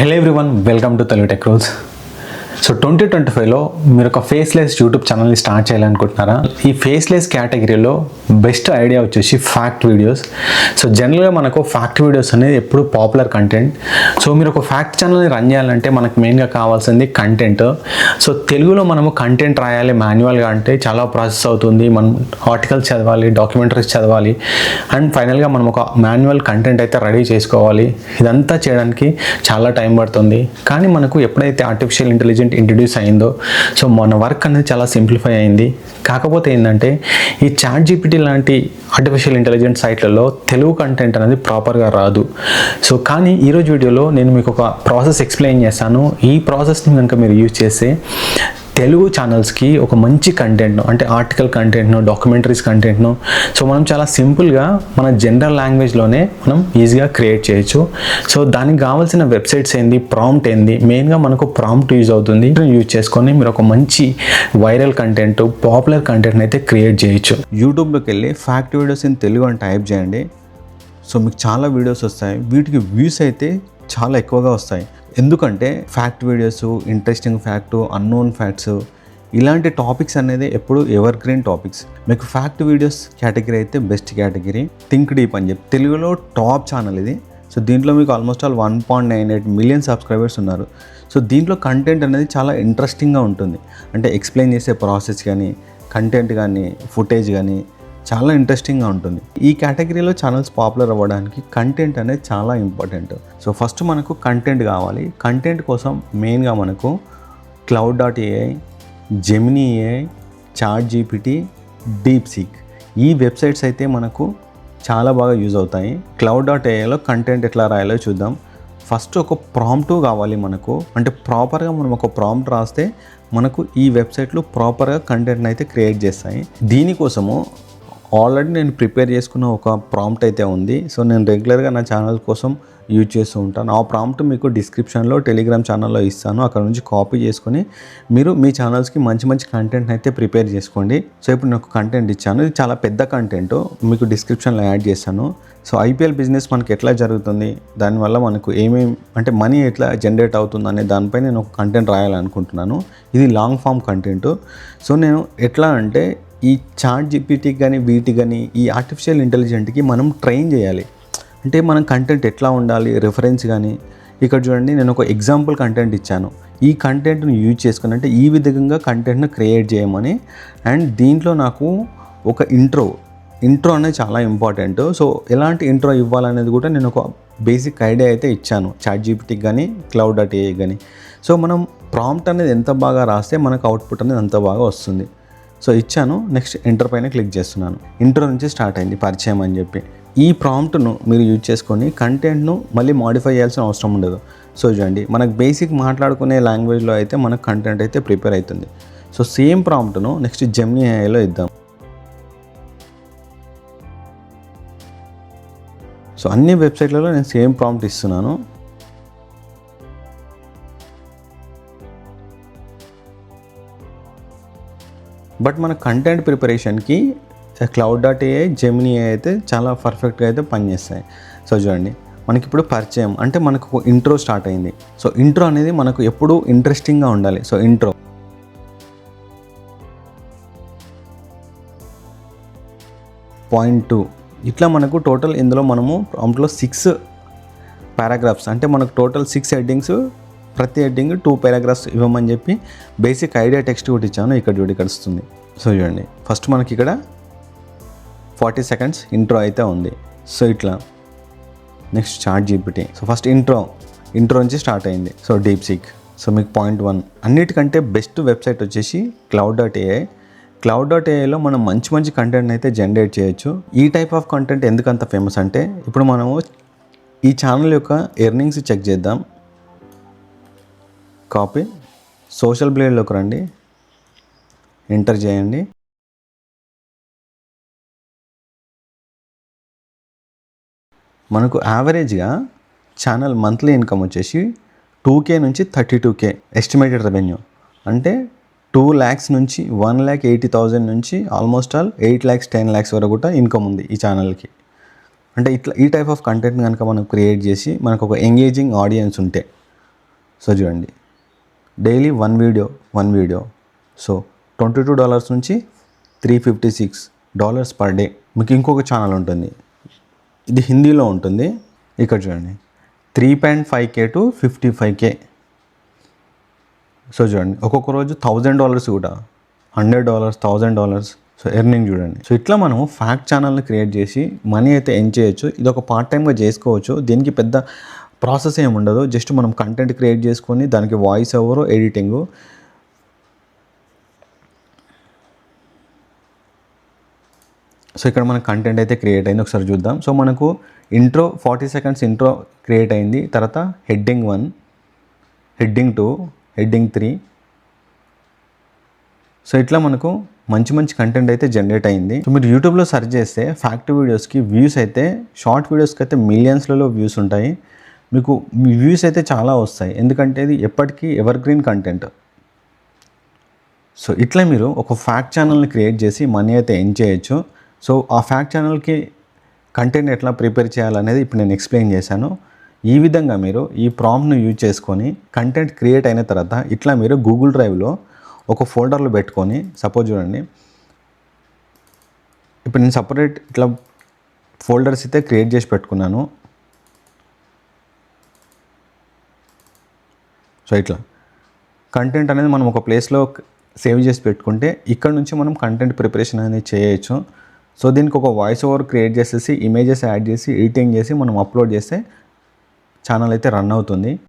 hello everyone welcome to Telugu tech rules So twenty twenty ఫైవ్లో మీరు ఒక faceless YouTube ఛానల్ని స్టార్ట్ చేయాలనుకుంటున్నారా? ఈ ఫేస్లెస్ కేటగిరీలో బెస్ట్ ఐడియా వచ్చేసి ఫ్యాక్ట్ వీడియోస్ సో జనరల్గా మనకు ఫ్యాక్ట్ వీడియోస్ అనేది ఎప్పుడు పాపులర్ కంటెంట్ సో మీరు ఒక ఫ్యాక్ట్ ఛానల్ని రన్ చేయాలంటే మనకు మెయిన్గా కావాల్సింది కంటెంట్ సో తెలుగులో మనము కంటెంట్ రాయాలి మాన్యువల్గా అంటే చాలా ప్రాసెస్ అవుతుంది. మనం ఆర్టికల్స్ చదవాలి డాక్యుమెంటరీస్ చదవాలి. అండ్ ఫైనల్గా మనం ఒక మాన్యువల్ కంటెంట్ అయితే రెడీ చేసుకోవాలి. ఇదంతా చేయడానికి చాలా టైం పడుతుంది. కానీ మనకు ఎప్పుడైతే ఆర్టిఫిషియల్ ఇంటెలిజెంట్ ఇంట్రడ్యూస్ అయిందో. సో మన వర్క్ అనేది చాలా సింప్లిఫై అయింది. కాకపోతే ఏంటంటే ఈ చాట్ జీపీటీ లాంటి ఆర్టిఫిషియల్ ఇంటెలిజెంట్ సైట్లలో తెలుగు కంటెంట్ అనేది ప్రాపర్గా రాదు. సో కానీ ఈరోజు వీడియోలో నేను మీకు ఒక ప్రాసెస్ ఎక్స్ప్లెయిన్ చేస్తాను ఈ ప్రాసెస్ని కనుక మీరు యూజ్ చేస్తే తెలుగు ఛానల్స్కి ఒక మంచి కంటెంట్ను అంటే ఆర్టికల్ కంటెంట్ను డాక్యుమెంటరీస్ కంటెంట్ను సో మనం చాలా సింపుల్గా మన జనరల్ లాంగ్వేజ్లోనే మనం ఈజీగా క్రియేట్ చేయొచ్చు. సో దానికి కావాల్సిన వెబ్సైట్స్ ఏంది ప్రాంప్ట్ ఏంది మెయిన్గా మనకు ప్రాంప్ట్ యూజ్ అవుతుంది. యూజ్ చేసుకొని మీరు ఒక మంచి వైరల్ కంటెంట్ పాపులర్ కంటెంట్ అయితే క్రియేట్ చేయొచ్చు. యూట్యూబ్లోకి వెళ్ళి ఫ్యాక్ట్ వీడియోస్ ఇన్ తెలుగు అని టైప్ చేయండి. సో మీకు చాలా వీడియోస్ వస్తాయి. వీటికి వ్యూస్ అయితే చాలా ఎక్కువగా వస్తాయి. ఎందుకంటే fact videos interesting fact unknown facts ఇలాంటి టాపిక్స్ అనేది ఎప్పుడు ఎవర్ గ్రీన్ టాపిక్స్ మీకు ఫ్యాక్ట్ వీడియోస్ కేటగిరీ అయితే బెస్ట్ కేటగిరీ థింక్ డీప్ అని చెప్పి. తెలుగులో టాప్ ఛానల్ ఇది. సో దీంట్లో మీకు almost all one point nine eight million subscribers ఉన్నారు. సో దీంట్లో కంటెంట్ అనేది చాలా ఇంట్రెస్టింగ్గా ఉంటుంది. అంటే ఎక్స్ప్లెయిన్ చేసే ప్రాసెస్ కానీ కంటెంట్ కానీ ఫుటేజ్ కానీ చాలా ఇంట్రెస్టింగ్గా ఉంటుంది. ఈ కేటగిరీలో ఛానల్స్ పాపులర్ అవ్వడానికి కంటెంట్ అనేది చాలా ఇంపార్టెంట్ సో ఫస్ట్ మనకు కంటెంట్ కావాలి. కంటెంట్ కోసం మెయిన్గా మనకు Claude dot AI Gemini AI chat GPT DeepSeek ఈ వెబ్సైట్స్ అయితే మనకు చాలా బాగా యూజ్ అవుతాయి. క్లౌడ్ డాట్ ఏఐలో కంటెంట్ ఎట్లా రాయాలో చూద్దాం. ఫస్ట్ ఒక ప్రాంప్ట్ కావాలి మనకు. అంటే ప్రాపర్గా మనం ఒక ప్రాంప్ట్ రాస్తే మనకు ఈ వెబ్సైట్లు ప్రాపర్గా కంటెంట్ని అయితే క్రియేట్ చేస్తాయి. దీనికోసము ఆల్రెడీ నేను ప్రిపేర్ చేసుకున్న ఒక ప్రాంప్ట్ అయితే ఉంది. సో నేను రెగ్యులర్గా నా ఛానల్ కోసం యూజ్ చేస్తూ ఉంటాను. ఆ ప్రాంప్ట్ మీకు డిస్క్రిప్షన్లో టెలిగ్రామ్ ఛానల్లో ఇస్తాను. అక్కడ నుంచి కాపీ చేసుకొని మీరు మీ ఛానల్స్కి మంచి మంచి కంటెంట్ అయితే ప్రిపేర్ చేసుకోండి. సో ఇప్పుడు నేను ఒక కంటెంట్ ఇచ్చాను. ఇది చాలా పెద్ద కంటెంట్. మీకు డిస్క్రిప్షన్లో యాడ్ చేస్తాను. సో ఐపీఎల్ బిజినెస్ మనకి ఎట్లా జరుగుతుంది? దానివల్ల మనకు ఏమేమి అంటే మనీ ఎట్లా జనరేట్ అవుతుంది అనే దానిపై నేను ఒక కంటెంట్ రాయాలనుకుంటున్నాను. ఇది లాంగ్ ఫామ్ కంటెంట్. సో నేను ఎట్లా అంటే ఈ చాట్ జీపీటీకి కానీ వీటికి కానీ ఈ ఆర్టిఫిషియల్ ఇంటెలిజెంట్కి మనం ట్రైన్ చేయాలి. అంటే మనం కంటెంట్ ఎట్లా ఉండాలి రిఫరెన్స్ కానీ ఇక్కడ చూడండి నేను ఒక ఎగ్జాంపుల్ కంటెంట్ ఇచ్చాను. ఈ కంటెంట్ను యూజ్ చేసుకుని అంటే ఈ విధంగా కంటెంట్ను క్రియేట్ చేయమని. అండ్ దీంట్లో నాకు ఒక ఇంట్రో ఇంట్రో అనేది చాలా ఇంపార్టెంట్ సో ఎలాంటి ఇంట్రో ఇవ్వాలనేది కూడా నేను ఒక బేసిక్ ఐడియా అయితే ఇచ్చాను. చాట్ జీపీటీకి కానీ క్లౌడ్ డాట్ ఏఐ కానీ సో మనం ప్రాంప్ట్ అనేది ఎంత బాగా రాస్తే మనకు అవుట్పుట్ అనేది అంత బాగా వస్తుంది. సో ఇచ్చాను నెక్స్ట్ ఎంటర్ పైన క్లిక్ చేస్తున్నాను. ఇంటర్ నుంచి స్టార్ట్ అయింది పరిచయం అని చెప్పి. ఈ ప్రాంప్ట్ను మీరు యూజ్ చేసుకొని కంటెంట్ను మళ్ళీ మాడిఫై చేయాల్సిన అవసరం ఉండదు. సో చూడండి మనకు బేసిక్ మాట్లాడుకునే లాంగ్వేజ్లో అయితే మనకు కంటెంట్ అయితే ప్రిపేర్ అవుతుంది. సో సేమ్ ప్రాంప్ట్ను నెక్స్ట్ జెమ్నీ ఏఐలో ఇద్దాం. సో అన్ని వెబ్సైట్లలో నేను సేమ్ ప్రాంప్ట్ ఇస్తున్నాను. బట్ మన కంటెంట్ ప్రిపరేషన్కి క్లౌడ్ డాట్ ఏఐ జెమినీ అయితే చాలా పర్ఫెక్ట్గా అయితే పనిచేస్తాయి. సో చూడండి మనకి ఇప్పుడు పరిచయం అంటే మనకు ఇంట్రో స్టార్ట్ అయింది. సో ఇంట్రో అనేది మనకు ఎప్పుడూ ఇంట్రెస్టింగ్గా ఉండాలి. So intro. Point two. ఇట్లా మనకు టోటల్ ఇందులో మనము ప్రాంప్ట్లో సిక్స్ పారాగ్రాఫ్స్ అంటే మనకు టోటల్ సిక్స్ హెడ్డింగ్స్ ప్రతి హెడ్డింగ్ టూ పారాగ్రాఫ్స్ ఇవ్వమని చెప్పి బేసిక్ ఐడియా టెక్స్ట్ కూడా ఇచ్చాను. ఇక్కడ చూడు ఇక్కడ వస్తుంది. సో చూడండి ఫస్ట్ మనకి ఇక్కడ ఫార్టీ సెకండ్స్ ఇంట్రో అయితే ఉంది. సో ఇట్లా next chat GPT. So first intro intro నుంచి స్టార్ట్ అయింది. So DeepSeek. సో మీకు పాయింట్ వన్. అన్నిటికంటే బెస్ట్ వెబ్సైట్ వచ్చేసి Claude dot AI. Claude dot ఏఐలో మనం మంచి మంచి కంటెంట్ అయితే జనరేట్ చేయొచ్చు. ఈ టైప్ ఆఫ్ కంటెంట్ ఎందుకంత ఫేమస్ అంటే ఇప్పుడు మనము ఈ ఛానల్ యొక్క ఎర్నింగ్స్ చెక్ చేద్దాం. కాపీ. సోషల్ బ్లేడ్లోకి రండి. ఎంటర్ చేయండి. మనకు యావరేజ్గా ఛానల్ మంత్లీ ఇన్కమ్ వచ్చేసి టూ కే నుంచి thirty two K estimated revenue. అంటే టూ ల్యాక్స్ నుంచి వన్ ల్యాక్ ఎయిటీ థౌజండ్ నుంచి almost all eight lakhs ten lakhs వరకు కూడా ఇన్కమ్ ఉంది ఈ ఛానల్కి. అంటే ఇట్లా ఈ టైప్ ఆఫ్ కంటెంట్ కనుక మనం క్రియేట్ చేసి మనకు ఒక ఎంగేజింగ్ ఆడియన్స్ ఉంటే. సో చూడండి. Daily one video one video. So twenty two dollars నుంచి three fifty six dollars per day మీకు ఇంకొక ఛానల్ ఉంటుంది. ఇది హిందీలో ఉంటుంది. ఇక్కడ చూడండి. Three point five K to fifty five K so చూడండి. ఒక్కొక్క రోజు థౌజండ్ డాలర్స్ కూడా. Hundred dollars thousand dollars so earning చూడండి. సో ఇట్లా మనం ఫ్యాక్ట్ ఛానల్ని క్రియేట్ చేసి మనీ అయితే ఎన్ చేయొచ్చు. ఇది ఒక పార్ట్ టైంగా చేసుకోవచ్చు. దీనికి పెద్ద ప్రాసెస్ ఏమి ఉండదు. జస్ట్ మనం కంటెంట్ క్రియేట్ చేసుకొని దానికి వాయిస్ ఓవర్ ఎడిటింగ్. సో ఇక్కడ మన కంటెంట్ అయితే క్రియేట్ అయింది. ఒకసారి చూద్దాం. సో మనకు intro forty seconds intro create అయింది. తర్వాత heading one heading two heading three. So ఇట్లా మనకు మంచి మంచి కంటెంట్ అయితే జనరేట్ అయింది. సో మీరు యూట్యూబ్లో సెర్చ్ చేస్తే ఫ్యాక్ట్ వీడియోస్కి వ్యూస్ అయితే షార్ట్ వీడియోస్కి అయితే మిలియన్స్లలో వ్యూస్ ఉంటాయి. మీకు వ్యూస్ అయితే చాలా వస్తాయి. ఎందుకంటే ఇది ఎప్పటికీ ఎవర్ గ్రీన్ కంటెంట్ సో ఇట్లా మీరు ఒక ఫ్యాక్ట్ ఛానల్ని క్రియేట్ చేసి మనీ అయితే ఎన్ చేయొచ్చు. సో ఆ ఫ్యాక్ట్ ఛానల్కి కంటెంట్ ఎట్లా ప్రిపేర్ చేయాలనేది ఇప్పుడు నేను ఎక్స్ప్లెయిన్ చేశాను. ఈ విధంగా మీరు ఈ ప్రామ్ను యూజ్ చేసుకొని కంటెంట్ క్రియేట్ అయిన తర్వాత ఇట్లా మీరు గూగుల్ డ్రైవ్లో ఒక ఫోల్డర్లో పెట్టుకొని సపోజ్ చూడండి. ఇప్పుడు నేను సపరేట్ ఇట్లా ఫోల్డర్స్ అయితే క్రియేట్ చేసి పెట్టుకున్నాను. సో ఇట్లా కంటెంట్ అనేది మనం ఒక ప్లేస్లో సేవ్ చేసి పెట్టుకుంటే ఇక్కడ నుంచి మనం కంటెంట్ ప్రిపరేషన్ అనేది చేయొచ్చు. సో దీనికి ఒక వాయిస్ ఓవర్ క్రియేట్ చేసేసి ఇమేజెస్ యాడ్ చేసి ఎడిటింగ్ చేసి మనం అప్లోడ్ చేస్తే ఛానల్ అయితే రన్ అవుతుంది.